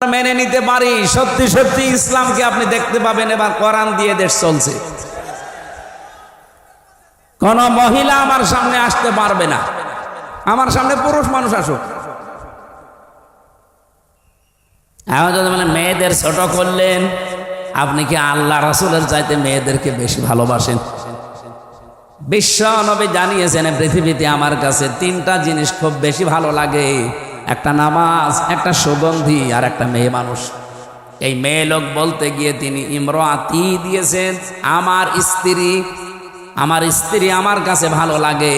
মেনে নিতে পারি। সত্যি সত্যি ইসলামকে আপনি দেখতে পাবেন, এবার কোরআন দিয়ে দেশ চলছে। কোন মহিলা আমার সামনে আসতে পারবে না। আমার সামনে পুরুষ মানুষ আসুক। মানে মেয়েদের ছোট করলেন। আপনি কি আল্লাহ রাসুলের চাইতে মেয়েদেরকে বেশি ভালোবাসেন? বিশ্ব নবী জানিয়েছেন পৃথিবীতে আমার কাছে তিনটা জিনিস খুব বেশি ভালো লাগে। একটা নামাজ, একটা সুগন্ধি আর একটা মেয়ে মানুষ। এই মেয়ে লোক বলতে গিয়ে তিনি ইমরাতি দিয়েছেন, আমার স্ত্রী আমার স্ত্রী আমার কাছে ভালো লাগে।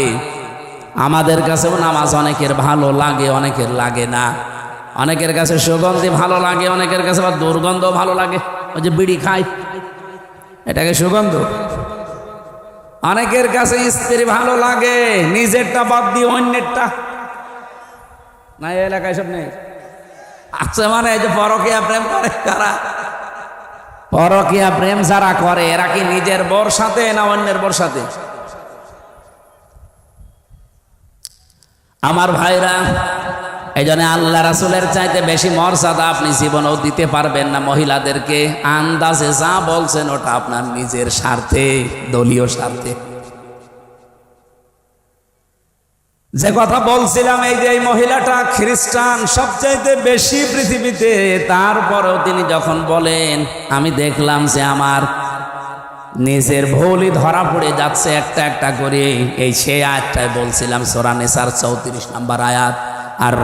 আমাদের কাছেও নামাজ অনেকের ভালো লাগে, অনেকের লাগে না। অনেকের কাছে সুগন্ধি ভালো লাগে, অনেকের কাছে আবার দুর্গন্ধ ভালো লাগে। ওই যে বিড়ি খায়। এটাকে সুগন্ধ? অনেকের কাছে স্ত্রী ভালো লাগে, নিজেরটা বাদ দিয়ে অন্যেরটা। না এই এলাকায় সব নেই। আছে মানে এই যে পরকিয়া প্রেম করে কারা? পরকিয়া প্রেম যারা করে, এরা কি নিজের বর সাথে না অন্যের বর সাথে আমার ভাইরা, এই জন্য আল্লাহ রাসুলের চাইতে বেশি মর্যাদা আপনি জীবনেও দিতে পারবেন না মহিলাদেরকে। আন্দাজে যা বলছেন, ওটা আপনার নিজের স্বার্থে, দলীয় স্বার্থে। যে কথা বলছিলাম, এই যে এই মহিলাটা খ্রিস্টান, সবচাইতে বেশি পৃথিবীতে, তারপরেও তিনি যখন বলেন, আমি দেখলাম যে আমার নিজের ভুলই ধরা পড়ে যাচ্ছে একটা একটা করে, এই সে আয়াতটায় বলছিলাম সোরানেসার চৌত্রিশ নাম্বার আয়াত আর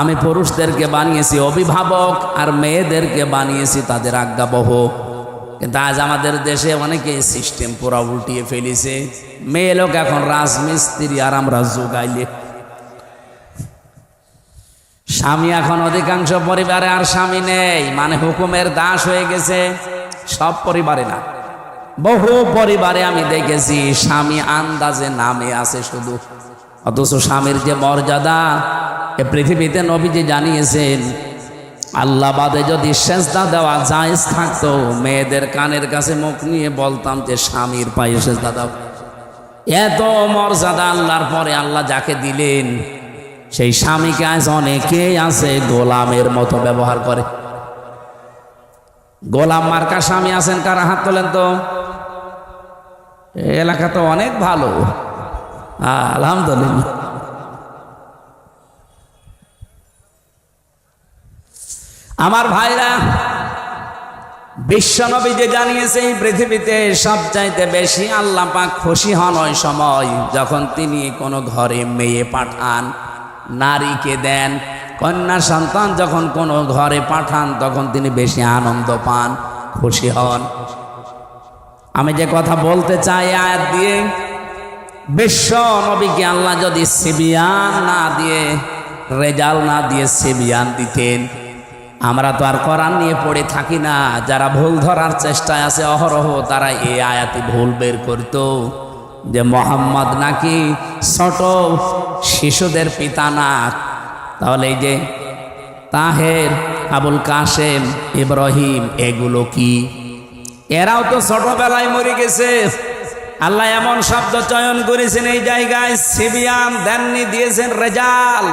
আমি পুরুষদেরকে বানিয়েছি অভিভাবক, আর মেয়েদেরকে বানিয়েছি তাদের আজ্ঞাবহ। কিন্তু আজ আমাদের দেশে অনেকে সিস্টেম পুরা উল্টিয়ে ফেলেছে। মেয়ে লোক এখন রাজমিস্ত্রি আর আমরা যোগাইলে স্বামী এখন অধিকাংশ পরিবারে আর স্বামী নেই মানে হুকুমের দাস হয়ে গেছে, সব পরিবারে না। বহু পরিবারে আমি দেখেছি স্বামী আন্দাজে নামে আছে শুধু। অথচ স্বামীর যে মর্যাদা, এ পৃথিবীতে নবীজি জানিয়েছেন আল্লাহ বাদে যদি সেজদা দেওয়া জায়েজ থাকতো, মেয়েদের কানের কাছে মুখ নিয়ে বলতাম যে স্বামীর পায়ে সেজদা দাও। এত মর্যাদা আল্লাহর পরে আল্লাহ যাকে দিলেন, সেই স্বামীকে আজ অনেকেই আছে গোলামের মতো ব্যবহার করে। গোলাম মার্কা স্বামী আছেন কারা হাত তোলেন তো? এলাকা তো অনেক ভালো। আলহামদুলিল্লাহ। আমার ভাইরা বিশ্বনবী যে জানিয়েছে এই পৃথিবীতে সবচাইতে বেশি আল্লাহ পাক খুশি হন ওই সময় যখন তিনি কোনো ঘরে মেয়ে পাঠান, নারীকে দেন। কন্যা সন্তান যখন কোনো ঘরে পাঠান, তখন তিনি বেশি আনন্দ পান, খুশি হন। আমি যে কথা বলতে চাই আয়াত দিয়ে, বিশ্ব নবীকে আল্লাহ যদি সিবিয়ান না দিয়ে, রেজাল না দিয়ে সিবিয়ান দিতেন আমরা তো আর কোরআন নিয়ে পড়ে থাকি না। যারা ভুল ধরার চেষ্টায় আছে, অহরহ তারা এই আয়াতে ভুল বের করতো। যে মোহাম্মদ নাকি ছোট শিশুদের পিতা না। তাহলে এই যে তাহের, আবুল কাসেম ইব্রাহিম, এগুলো কি? এরাও তো ছোটবেলায় মরে গেছে। আল্লাহ এমন শব্দ চয়ন করেছেন এই জায়গায়। সিবিয়ান দেননি, দিয়েছেন রেজাল।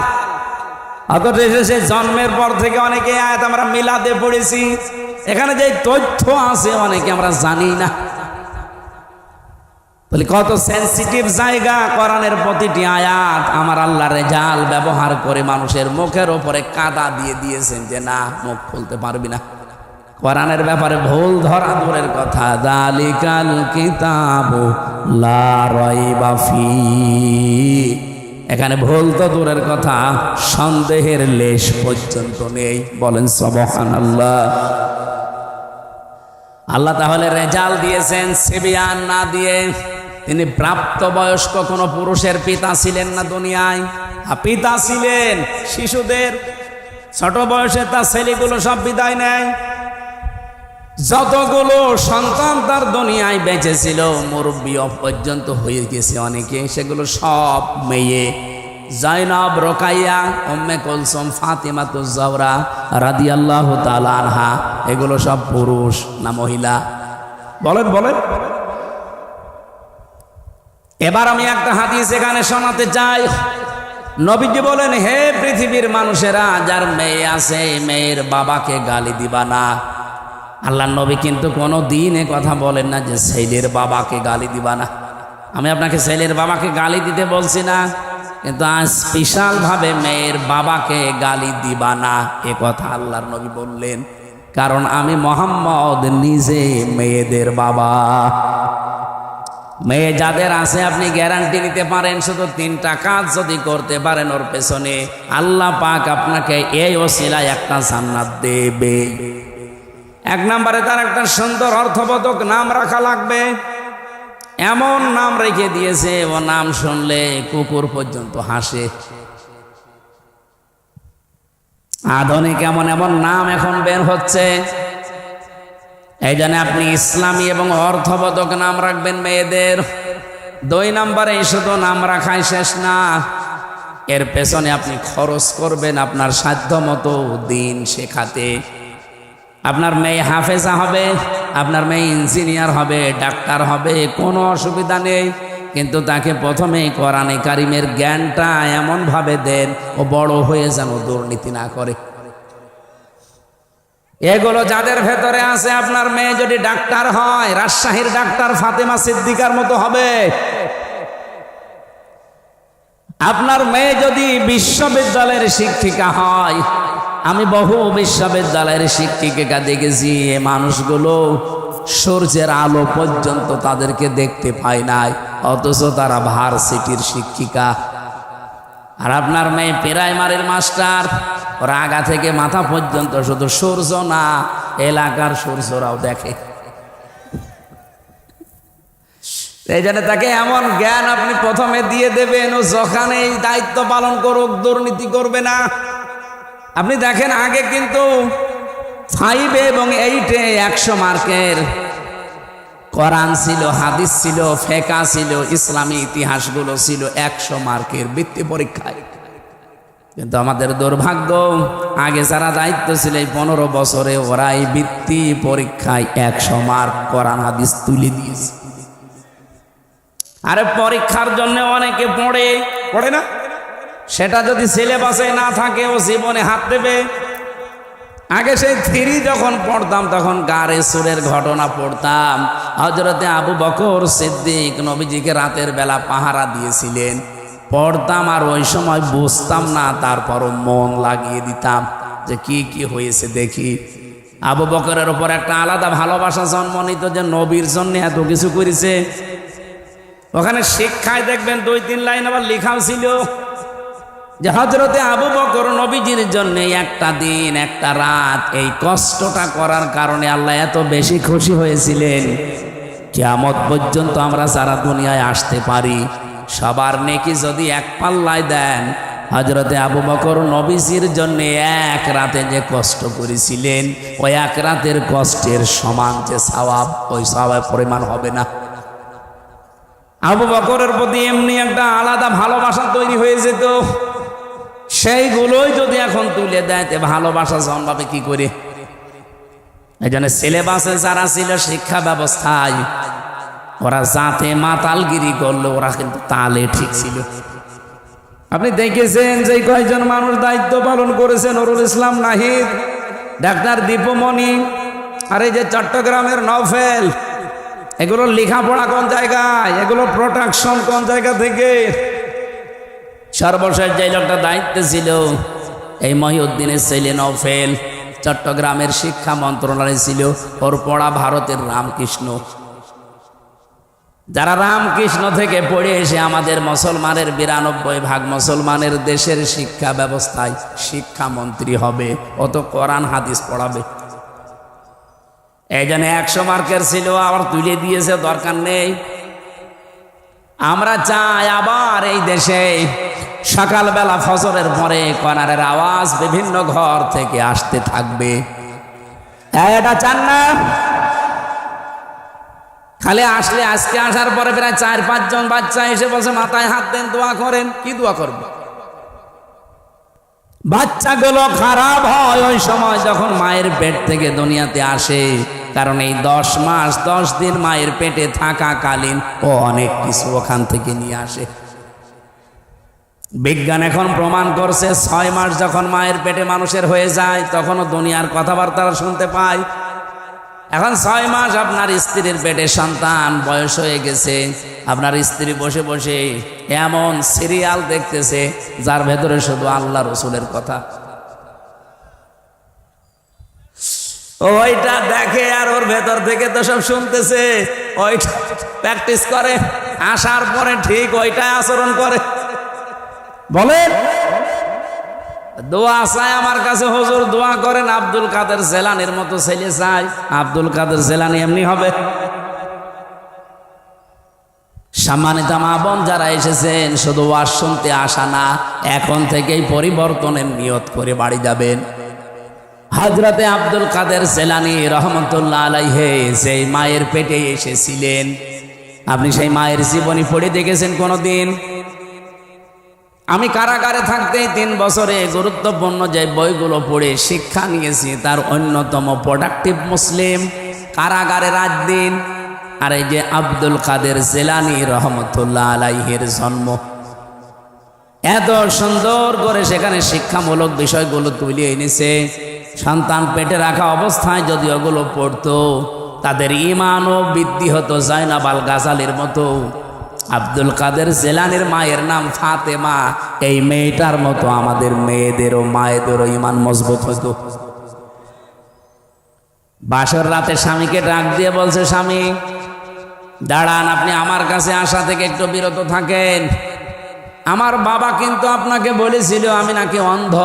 জন্মের পর থেকে অনেকে আয়াত আমরা মিলাতে পড়েছি। এখানে যে তথ্য আছে অনেকে আমরা জানি না। বলি, কত সেন্সিটিভ জায়গা কোরআনের প্রতিটি আয়াত আমার আল্লাহ রেজাল ব্যবহার করে মানুষের মুখের ওপরে কাদা দিয়ে দিয়েছেন যে, না, মুখ খুলতে পারবি না। কোরআনের ব্যাপারে ভুল ধরা দূরের কথা। দালিকাল কিতাব লা রাইবা ফি। এখানে ভুল তো দূরের কথা, সন্দেহের লেশ পর্যন্ত নেই। বলেন সবহান আল্লাহ আল্লাহ তাহলে রেজাল দিয়েছেন, সিবিয়ান না দিয়ে। তিনি প্রাপ্ত বয়স্ক কোনো পুরুষের পিতা ছিলেন না দুনিয়ায়। পিতা ছিলেন শিশুদের, ছোট বয়সে তার ছেলেগুলো সব বিদায় নেয়। যতগুলো সন্তান তার দুনিয়ায় বেঁচে ছিল মুরব্বী পর্যন্ত হয়ে গেছে অনেকে। সেগুলো সব মেয়ে। জয়নব রোকাইয়া ওম্মে কলসম ফাতিমা তুজাওরা রাদি আল্লাহ আনহা, এগুলো সব পুরুষ না মহিলা? বলেন বলেন। এবার আমি একটা হাদিস এখানে শোনাতে চাই। নবীজি বলেন, হে পৃথিবীর মানুষেরা, যার মেয়ে আছে, মেয়ের বাবাকে গালি দিবা না। আল্লাহ নবী কিন্তু কোনো দিন এ কথা বলেন না যে ছেলের বাবাকে গালি দিবা না। আমি আপনাকে ছেলের বাবাকে গালি দিতে বলছি না, কিন্তু আজ স্পেশাল ভাবে মেয়ের বাবাকে গালি দিবা না, এ কথা আল্লাহর নবী বললেন। কারণ আমি মোহাম্মদ নিজে মেয়েদের বাবা। মেয়ে যাদের আছে আপনি গ্যারান্টি নিতে পারেন, শুধু তিনটা কাজ যদি করতে পারেন ওর পেছনে আল্লাহ পাক আপনাকে এই ওসিলায় একটা জান্নাত দেবে। এক নম্বরে তার একটা সুন্দর অর্থবোধক নাম রাখা লাগবে। এমন নাম রেখে দিয়েছে, ও নাম শুনলে কুকুর পর্যন্ত হাসে। আধুনিক এমন এমন নাম এখন বের হচ্ছে। এই জন্য আপনি ইসলামী এবং অর্থবোধক নাম রাখবেন মেয়েদের। দুই নম্বরে শুধু নাম রাখাই শেষ না, এর পেছনে আপনি খরচ করবেন আপনার সাধ্য মতো দিন শেখাতে। আপনার মেয়ে হাফেজা হবে, আপনার মেয়ে ইঞ্জিনিয়ার হবে, ডাক্তার হবে, কোনো অসুবিধা নেই। কিন্তু তাকে প্রথমে কোরআনে কারিমের জ্ঞানটা এমনভাবে দেন, ও বড় হয়ে যেন দুর্নীতি না করে। এগুলো যাদের ভেতরে আছে, আপনার মেয়ে যদি ডাক্তার হয়, রাজশাহীর ডাক্তার ফাতেমা সিদ্দিকার মতো হবে। আপনার মেয়ে যদি বিশ্ববিদ্যালয়ের শিক্ষিকা হয় আমি বহু বিশ্ববিদ্যালয়ের শিক্ষিকা দেখেছি, এ মানুষগুলো সূর্যের আলো পর্যন্ত তাদেরকে দেখতে পায় নাই, অথচ তারা ভার্সিটির শিক্ষিকা। আর আপনার মেয়ে প্রাইমারির মাস্টার, ওর আগা থেকে মাথা পর্যন্ত শুধু সূর্য না, এলাকার সূর্যরাও দেখে। এই জন্য তাকে এমন জ্ঞান আপনি প্রথমে দিয়ে দেবেন, ও যখন এই দায়িত্ব পালন করুক, দুর্নীতি করবে না। আপনি দেখেন আগে কিন্তু ফাইভে এবং এইটে একশো মার্কের কোরআন ছিল, হাদিস ছিল, ফেকা ছিল, ইসলামী ইতিহাসগুলো ছিল একশো মার্কের বৃত্তি পরীক্ষায়। কিন্তু আমাদের দুর্ভাগ্য, আগে যারা দায়িত্ব ছিল এই পনেরো বছরে ওরা এই বৃত্তি পরীক্ষায় একশো মার্ক কোরআন, হাদিস তুলে দিয়েছে। আরে পরীক্ষার জন্য অনেকে পড়ে। পড়ে না? সেটা যদি সিলেবাসে না থাকে, ও জীবনে হাত দেবে। আগে সেই থ্রি যখন পড়তাম, তখন গারে সুরের ঘটনা পড়তাম। হজরতে আবু বকর সিদ্দিক নবীজিকে রাতের বেলা পাহারা দিয়েছিলেন। পড়তাম আর ওই সময় বুঝতাম না, তারপরও মন লাগিয়ে দিতাম যে কি কি হয়েছে দেখি। আবু বকরের ওপর একটা আলাদা ভালোবাসা জন্ম নিত যে নবীর জন্য এত কিছু করেছে। ওখানে শিক্ষায় দেখবেন দুই, তিন লাইন আবার লেখাও ছিল। যে হজরতে আবু বকর নবীজির জন্য একটা দিন, একটা রাত এই কষ্টটা করার কারণে আল্লাহ এত বেশি খুশি হয়েছিলেন। কেয়ামত পর্যন্ত আমরা সারা দুনিয়ায় আসতে পারি। সবার নেকি যদি এক পাল্লায় দেন হজরতে আবু বকর নবীজির জন্য এক রাতে যে কষ্ট করেছিলেন, ওই এক রাতের কষ্টের সমান যে সওয়াব ওই সওয়াবের পরিমাণ হবে না। আবু বকরের প্রতি এমনি একটা আলাদা ভালোবাসা তৈরি হয়ে যেত। সেইগুলোই যদি এখন তুলে দেয় ভালোবাসা জন্মাবে কি করে? এই জন্য সিলেবাসে যারা ছিল শিক্ষা ব্যবস্থায়, ওরা যাতে মাতালগিরি করল, ওরা কিন্তু তালে ঠিক ছিল। আপনি দেখেছেন যে কয়েকজন মানুষ দায়িত্ব পালন করেছেন নুরুল ইসলাম নাহিদ, ডাক্তার দীপমণি, আর এই যে চট্টগ্রামের নফেল এগুলো লেখাপড়া কোন জায়গায়? এগুলো প্রোটেকশন কোন জায়গা থেকে? সর্বশেষ যে লোকটা দায়িত্বে ছিল, এই মহিউদ্দিনের ছেলে নফেল চট্টগ্রামের শিক্ষা মন্ত্রণালয় ছিল, ওর পড়া ভারতের রামকৃষ্ণ। যারা রামকৃষ্ণ থেকে পড়ে এসে আমাদের মুসলমানের বিরানব্বই ভাগ মুসলমানের দেশের শিক্ষা ব্যবস্থায় শিক্ষামন্ত্রী হবে অত কোরআন, হাদিস পড়াবে। এই জন্য একশো মার্কের ছিল, আবার তুলে দিয়েছে, দরকার নেই। আমরা চাই আবার এই দেশে সকালবেলা ফজরের পরে কনারের আওয়াজ বিভিন্ন ঘর থেকে আসতে থাকবে। এটা চান না? খালি আসলে আজকে আসার পরে প্রায় চার, পাঁচজন বাচ্চা এসে বলছে, মাথায় হাত দেন, দোয়া করেন। কি দোয়া করবে? বাচ্চাগুলো খারাপ হয় ওই সময় যখন মায়ের পেট থেকে দুনিয়াতে আসে, কারণ এই দশ মাস, দশ দিন মায়ের পেটে থাকাকালীন ও অনেক কিছু ওখান থেকে নিয়ে আসে। বিজ্ঞান এখন প্রমাণ করছে, ছয় মাস যখন মায়ের পেটে মানুষের হয়ে যায়, তখনও দুনিয়ার কথাবার্তা শুনতে পায়। এখন ছয় মাস আপনার স্ত্রীর পেটে সন্তান, বয়স হয়ে গেছে, আপনার স্ত্রী বসে বসে এমন সিরিয়াল দেখতেছে, যার ভেতরে শুধু আল্লাহ রসুলের কথা। ওইটা দেখে আর ওর ভেতর থেকে তো সব শুনতেছে, ওইটা প্র্যাকটিস করে, আসার পরে ঠিক ওইটাই আচরণ করে। বলেন। দোয়া চাই আমার কাছে, হুজুর দোয়া করেন, আব্দুল কাদের জেলানির মতো ছেলে চাই আব্দুল কাদের জেলানি এমনি হবে। সম্মানিত মা বোন যারা এসেছেন, শুধু ওয়াজ শুনতে আসা না, এখন থেকেই পরিবর্তনের নিয়ত করে বাড়ি যাবেন। হাজরাতে আব্দুল কাদের জেলানি রহমতুল্লাহ আলাইহে সেই মায়ের পেটে এসেছিলেন। আপনি সেই মায়ের জীবনী পড়ে দেখেছেন কোনোদিন? আমি কারাগারে থাকতেই তিন বছরে গুরুত্বপূর্ণ যে বইগুলো পড়ে শিক্ষা নিয়েছি, তার অন্যতম প্রোডাক্টিভ মুসলিম কারাগারে রাত দিন আর এই যে আব্দুল কাদের জেলানি রহমতুল্লাহ আলাইহের জন্ম। এত সুন্দর করে সেখানে শিক্ষামূলক বিষয়গুলো তুলে এনেছে। সন্তান পেটে রাখা অবস্থায় যদি ওগুলো পড়তো, তাদের ইমানও বৃদ্ধি হতো জাইনাব আল গাজালের মতো। আব্দুল কাদের জেলানির মায়ের নাম ফাতেমা। এই মেয়েটার মতো আমাদের মেয়েদেরও মায়েদেরও ইমান মজবুত হতো বাসর রাতে স্বামীকে ডাক দিয়ে বলছে, স্বামী, দাঁড়ান, আপনি আমার কাছে আসা থেকে একটু বিরত থাকেন। আমার বাবা কিন্তু আপনাকে বলেছিল, আমি নাকি অন্ধ,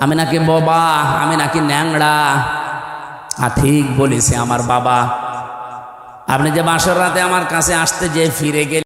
আমি নাকি বোবা, আমি নাকি ন্যাংড়া। আর ঠিক বলেছে আমার বাবা। আপনি যে বাসর রাতে আমার কাছে আসতে যে ফিরে গেলে